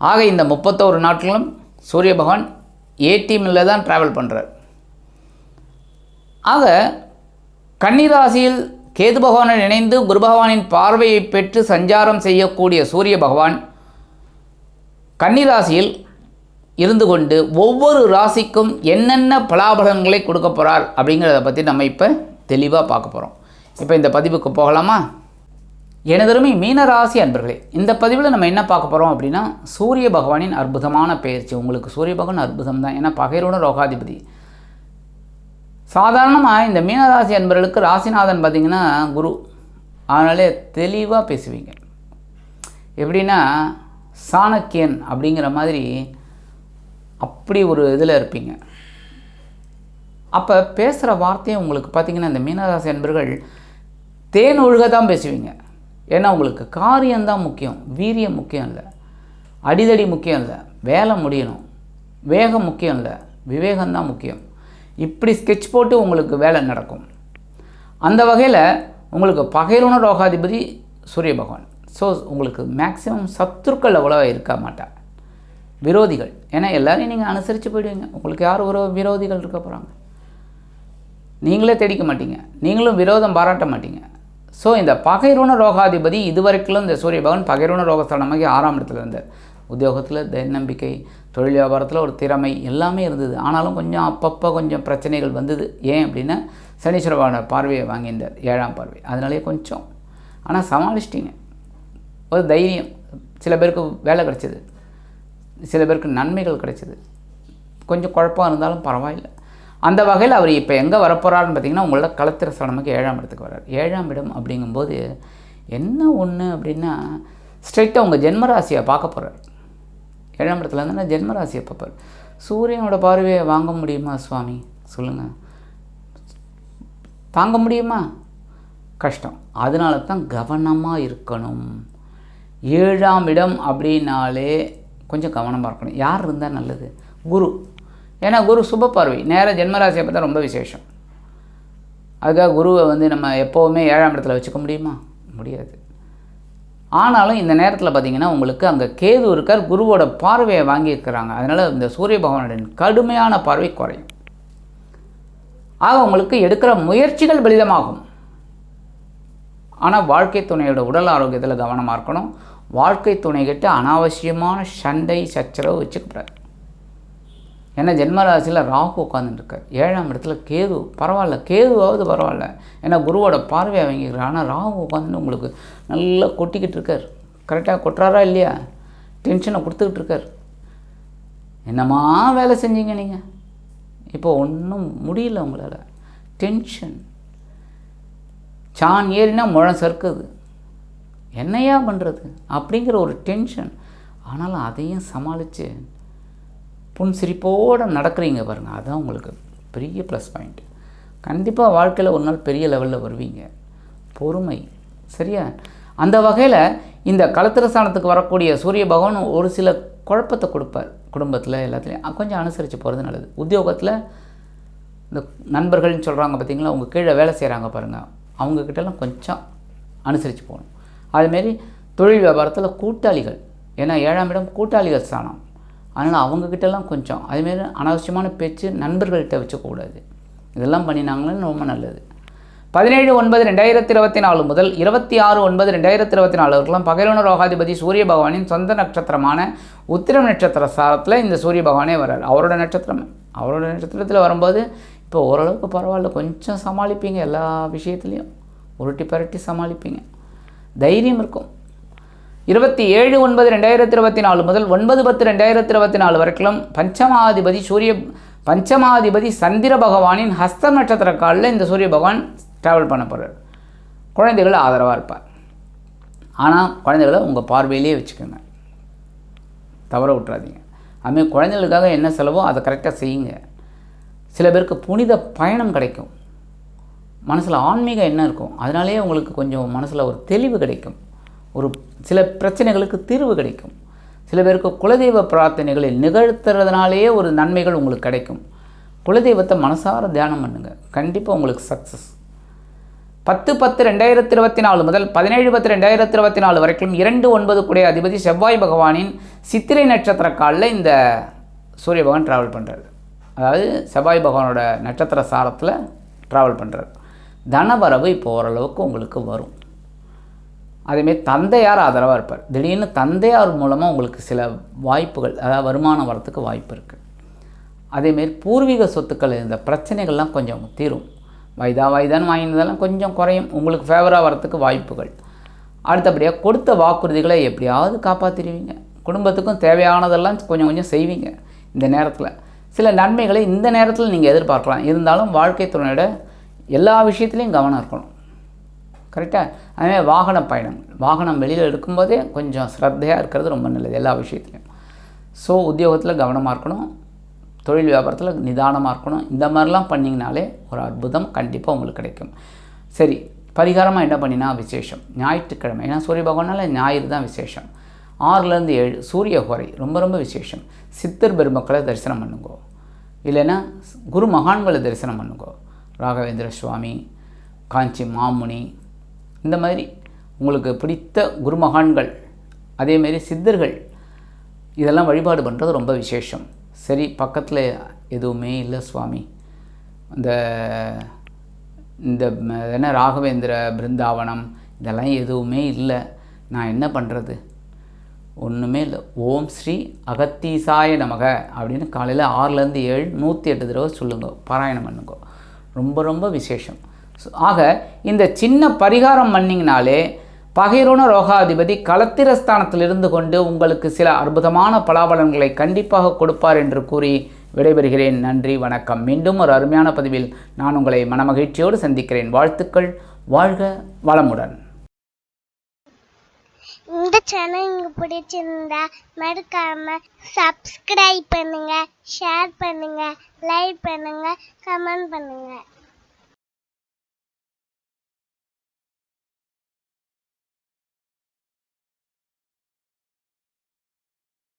ஆக இந்த முப்பத்தோரு நாட்களும் சூரிய பகவான் ஏடிஎம்மில் தான் ட்ராவல் பண்ணுறார் ஆக கன்னிராசியில் கேது பகவானுடன் இணைந்து குரு பகவானின் பார்வையை பெற்று சஞ்சாரம் செய்யக்கூடிய சூரிய பகவான் கன்னிராசியில் இருந்து கொண்டு ஒவ்வொரு ராசிக்கும் என்னென்ன பலாபலன்களை கொடுக்க போகிறார் அப்படிங்கிறத பற்றி நம்ம இப்போ தெளிவாக பார்க்க போகிறோம் இப்போ இந்த பதிவுக்கு போகலாமா? எனதருமை மீன ராசி அன்பர்களே இந்த பதிவில் நம்ம என்ன பார்க்க போகிறோம் அப்படின்னா சூரிய பகவானின் அற்புதமான பயிற்சி. உங்களுக்கு சூரிய பகவான் அற்புதம் தான். ஏன்னா பகைரோட ரோகாதிபதி சாதாரணமாக இந்த மீனராசி அன்பர்களுக்கு ராசிநாதன் பார்த்திங்கன்னா குரு. அதனாலே தெளிவாக பேசுவீங்க. எப்படின்னா சாணக்கியன் அப்படிங்கிற மாதிரி அப்படி ஒரு இதில் இருப்பீங்க. அப்போ பேசுகிற வார்த்தையை உங்களுக்கு பார்த்திங்கன்னா இந்த மீனராசி அன்பர்கள் தேன் ஒழுக தான் பேசுவீங்க. ஏன்னா உங்களுக்கு காரியம்தான் முக்கியம் வீரியம் முக்கியம் இல்லை. அடிதடி முக்கியம் இல்லை. வேலை முடியணும். வேகம் முக்கியம் இல்லை. விவேகம்தான் முக்கியம். இப்படி ஸ்கெட்ச் போட்டு உங்களுக்கு வேலை நடக்கும். அந்த வகையில் உங்களுக்கு பகைருண ரோகாதிபதி சூரிய பகவான். ஸோ உங்களுக்கு மேக்ஸிமம் சத்துருக்கள் அவ்வளோ இருக்க மாட்டார் விரோதிகள். ஏன்னா எல்லாரையும் நீங்கள் அனுசரித்து போயிடுவீங்க. உங்களுக்கு யார் ஒரு விரோதிகள் இருக்க போகிறாங்க நீங்களே தெடிக்க மாட்டீங்க. நீங்களும் விரோதம் பாராட்ட மாட்டீங்க. ஸோ இந்த பகைருண ரோகாதிபதி இதுவரைக்கும் இந்த சூரிய பகவான் பகைருண ரோகஸ்தானமாகி ஆறாம் இடத்துல இருந்தார். உத்தியோகத்தில் தன்னம்பிக்கை தொழில் வியாபாரத்தில் ஒரு திறமை எல்லாமே இருந்தது. ஆனாலும் கொஞ்சம் அப்பப்போ கொஞ்சம் பிரச்சனைகள் வந்தது. ஏன் அப்படின்னா சனீஸ்வரபான பார்வையை வாங்கியிருந்தார் ஏழாம் பார்வை. அதனாலே கொஞ்சம் ஆனால் சமாளிச்சிட்டிங்க. ஒரு தைரியம். சில பேருக்கு வேலை கிடைச்சிது. சில பேருக்கு நன்மைகள் கிடைச்சிது. கொஞ்சம் குழப்பம் இருந்தாலும் பரவாயில்லை. அந்த வகையில் அவர் இப்போ எங்கே வரப்போகிறாருன்னு பார்த்தீங்கன்னா உங்களோட களத்திர சடமுக்கு ஏழாம் இடத்துக்கு வர்றார். ஏழாம் இடம் அப்படிங்கும்போது என்ன ஒன்று அப்படின்னா ஸ்ட்ரைட்டாக உங்கள் ஜென்மராசியை பார்க்க போகிறார் ஏழாம் இடத்துல இருந்தால் ஜென்மராசியை பார்ப்பார். சூரியனோட பார்வையை வாங்க முடியுமா சுவாமி? சொல்லுங்கள் தாங்க முடியுமா? கஷ்டம். அதனால தான் கவனமாக இருக்கணும். ஏழாம் இடம் அப்படின்னாலே கொஞ்சம் கவனமாக இருக்கணும். யார் இருந்தால் நல்லது? குரு. ஏன்னா குரு சுப பார்வை நேராக ஜென்மராசியை பார்த்தா ரொம்ப விசேஷம். அதுக்காக குருவை வந்து நம்ம எப்போவுமே ஏழாம் இடத்துல வச்சுக்க முடியுமா? முடியாது. ஆனாலும் இந்த நேரத்தில் பார்த்திங்கன்னா உங்களுக்கு அங்கே கேது இருக்கார் குருவோட பார்வையை வாங்கியிருக்கிறாங்க. அதனால் இந்த சூரிய பகவானுடைய கடுமையான பார்வை குறையும். ஆக உங்களுக்கு எடுக்கிற முயற்சிகள் பலிதமாகும். ஆனால் வாழ்க்கை துணையோட உடல் ஆரோக்கியத்தில் கவனமாக இருக்கணும். வாழ்க்கை துணைகிட்ட அனாவசியமான சண்டை சச்சரவு வச்சுக்கப்படாது ஏன்னா ஜென்மராசியில் ராகு உட்காந்துட்டுருக்கார் ஏழாம் இடத்துல கேது பரவாயில்ல கேதுவாவது பரவாயில்ல. ஏன்னா குருவோட பார்வையை வாங்கிக்கிறார். ஆனால் ராகு உட்காந்துட்டு உங்களுக்கு நல்லா கொட்டிக்கிட்டு இருக்கார். கரெக்டாக கொட்டுறாரா இல்லையா? டென்ஷனை கொடுத்துக்கிட்டு இருக்கார். என்னம்மா வேலை செஞ்சீங்க நீங்கள் இப்போ ஒன்றும் முடியல உங்களால். டென்ஷன் சான் ஏறினா முழம் சறுக்குது. என்னையா பண்ணுறது அப்படிங்கிற ஒரு டென்ஷன் ஆனாலும் அதையும் சமாளித்து புன்சிரிப்போடு நடக்கிறீங்க பாருங்கள் அதுதான் உங்களுக்கு பெரிய ப்ளஸ் பாயிண்ட் கண்டிப்பாக வாழ்க்கையில் ஒரு நாள் பெரிய லெவலில் வருவீங்க. பொறுமை. சரியா? அந்த வகையில் இந்த களத்திரஸ்தானத்துக்கு வரக்கூடிய சூரிய பகவான் ஒரு சில குழப்பத்தை கொடுப்பார் குடும்பத்தில் எல்லாத்துலேயும். கொஞ்சம் அனுசரித்து போகிறது நல்லது. உத்தியோகத்தில் இந்த நண்பர்கள்னு சொல்கிறாங்க பார்த்தீங்களா அவங்க கீழே வேலை செய்கிறாங்க பாருங்கள் அவங்கக்கிட்டலாம் கொஞ்சம் அனுசரித்து போகணும். அதுமாரி தொழில் வியாபாரத்தில் கூட்டாளிகள். ஏன்னா ஏழாம் இடம் கூட்டாளிகள் ஸ்தானம். அதனால் அவங்கக்கிட்டலாம் கொஞ்சம். அதுமாரி அனாவசியமான பேச்சு நண்பர்கள்கிட்ட வச்சுக்கக்கூடாது. இதெல்லாம் பண்ணினாங்கன்னா ரொம்ப நல்லது. பதினேழு ஒன்பது ரெண்டாயிரத்தி இருபத்தி நாலு முதல் இருபத்தி ஆறு ஒன்பது ரெண்டாயிரத்தி இருபத்தி நாலு வரைக்கும் பகைரோன ரோகாதிபதி சூரிய பகவானின் சொந்த நட்சத்திரமான உத்திரம் நட்சத்திர சாரத்தில் இந்த சூரிய பகவானே வர்றார். அவரோட நட்சத்திரம். அவரோட நட்சத்திரத்தில் வரும்போது இப்போ ஓரளவுக்கு பரவாயில்ல. கொஞ்சம் சமாளிப்பீங்க எல்லா விஷயத்துலேயும். உருட்டி பரட்டி சமாளிப்பீங்க. தைரியம் இருக்கும். இருபத்தி ஏழு ஒன்பது ரெண்டாயிரத்தி இருபத்தி நாலு முதல் ஒன்பது பத்து ரெண்டாயிரத்தி இருபத்தி நாலு வரைக்கும் பஞ்சமாதிபதி சூரிய பஞ்சமாதிபதி சந்திர பகவானின் ஹஸ்த நட்சத்திர காலில் இந்த சூரிய பகவான் ட்ராவல் பண்ண போகிறார் குழந்தைகள் ஆதரவாக இருப்பார். ஆனால் குழந்தைகளை உங்கள் பார்வையிலே வச்சுக்கோங்க. தவற விட்றாதீங்க அதுமாதிரி குழந்தைகளுக்காக என்ன செலவோ அதை கரெக்டாக செய்யுங்க. சில பேருக்கு புனித பயணம் கிடைக்கும். மனசில் ஆன்மீகம் என்ன இருக்கும்? அதனாலேயே உங்களுக்கு கொஞ்சம் மனசில் ஒரு தெளிவு கிடைக்கும். ஒரு சில பிரச்சனைகளுக்கு தீர்வு கிடைக்கும். சில பேருக்கு குலதெய்வ பிரார்த்தனைகளை நிகழ்த்துறதுனாலேயே ஒரு நன்மைகள் உங்களுக்கு கிடைக்கும். குலதெய்வத்தை மனசார தியானம் பண்ணுங்கள் கண்டிப்பாக உங்களுக்கு சக்ஸஸ் பத்து பத்து ரெண்டாயிரத்தி இருபத்தி நாலு முதல் பதினேழு பத்து ரெண்டாயிரத்தி இருபத்தி நாலு வரைக்கும் இரண்டு ஒன்பது கூடிய அதிபதி செவ்வாய் பகவானின் சித்திரை நட்சத்திர காலில் இந்த சூரிய பகவான் ட்ராவல் பண்ணுறாரு அதாவது செவ்வாய் பகவானோட நட்சத்திர சாரத்தில் ட்ராவல் பண்ணுறாரு தனவரவு இப்போ ஓரளவுக்கு உங்களுக்கு வரும். அதேமாரி தந்தையார் ஆதரவாக இருப்பார். திடீர்னு தந்தையார் மூலமாக உங்களுக்கு சில வாய்ப்புகள் அதாவது வருமானம் வரத்துக்கு வாய்ப்பு இருக்குது அதேமாரி பூர்வீக சொத்துக்கள் இந்த பிரச்சனைகள்லாம் கொஞ்சம் தீரும். வயதா வயதான்னு வாங்கினதெல்லாம் கொஞ்சம் குறையும். உங்களுக்கு ஃபேவராக வரத்துக்கு வாய்ப்புகள். அடுத்தபடியாக கொடுத்த வாக்குறுதிகளை எப்படியாவது காப்பாற்றிடுவீங்க குடும்பத்துக்கும் தேவையானதெல்லாம் கொஞ்சம் கொஞ்சம் செய்வீங்க இந்த நேரத்தில். சில நன்மைகளை இந்த நேரத்தில் நீங்கள் எதிர்பார்க்கலாம். இருந்தாலும் வாழ்க்கை துணையோட எல்லா விஷயத்துலையும் கவனம் இருக்கணும். கரெக்டாக அதுமாதிரி வாகன பயணம். வாகனம் வெளியில் எடுக்கும்போதே கொஞ்சம் ஸ்ரத்தையாக இருக்கிறது ரொம்ப நல்லது எல்லா விஷயத்துலையும். ஸோ உத்தியோகத்தில் கவனமாக இருக்கணும். தொழில் வியாபாரத்தில் நிதானமாக இருக்கணும். இந்த மாதிரிலாம் பண்ணிங்கனாலே ஒரு அற்புதம் கண்டிப்பாக உங்களுக்கு கிடைக்கும். சரி பரிகாரமாக என்ன பண்ணினா விசேஷம். ஞாயிற்றுக்கிழமை. ஏன்னா சூரிய பகவானால் ஞாயிறு தான் விசேஷம். ஆறுலேருந்து ஏழு சூரிய ஹோரை. ரொம்ப ரொம்ப விசேஷம். சித்தர் பெருமக்களை தரிசனம் பண்ணுங்கோ. இல்லைன்னா குரு மகான்களை தரிசனம் பண்ணுங்கோ. ராகவேந்திர சுவாமி காஞ்சி மாமுனி இந்த மாதிரி உங்களுக்கு பிடித்த குருமகான்கள் அதேமாரி சித்தர்கள் இதெல்லாம் வழிபாடு பண்ணுறது ரொம்ப விசேஷம். சரி பக்கத்தில் எதுவுமே இல்லை சுவாமி. இந்த இந்த என்ன ராகவேந்திர பிருந்தாவனம் இதெல்லாம் எதுவுமே இல்லை. நான் என்ன பண்ணுறது ஒன்றுமே இல்லை. ஓம் ஸ்ரீ அகத்தீசாய நமக அப்படின்னு காலையில் ஆறுலேருந்து ஏழு நூற்றி எட்டு தடவை சொல்லுங்க. பாராயணம் பண்ணுங்க. ரொம்ப ரொம்ப விசேஷம். ஆக இந்த சின்ன பரிகாரம் பண்ணிங்கனாலே பகைரோன ரோகாதிபதி களத்திரஸ்தானத்தில் இருந்து கொண்டு உங்களுக்கு சில அற்புதமான பலாபலன்களை கண்டிப்பாக கொடுப்பார் என்று கூறி விடைபெறுகிறேன். நன்றி வணக்கம். மீண்டும் ஒரு அருமையான பதிவில் நான் உங்களை மனமகிழ்ச்சியோடு சந்திக்கிறேன். வாழ்த்துக்கள். வாழ்க வளமுடன். இந்த சேனல் உங்களுக்கு பிடிச்சிருந்தா மறக்காம சப்ஸ்கிரைப் பண்ணுங்க ஷேர் பண்ணுங்க லைக் பண்ணுங்க கமெண்ட் பண்ணுங்க.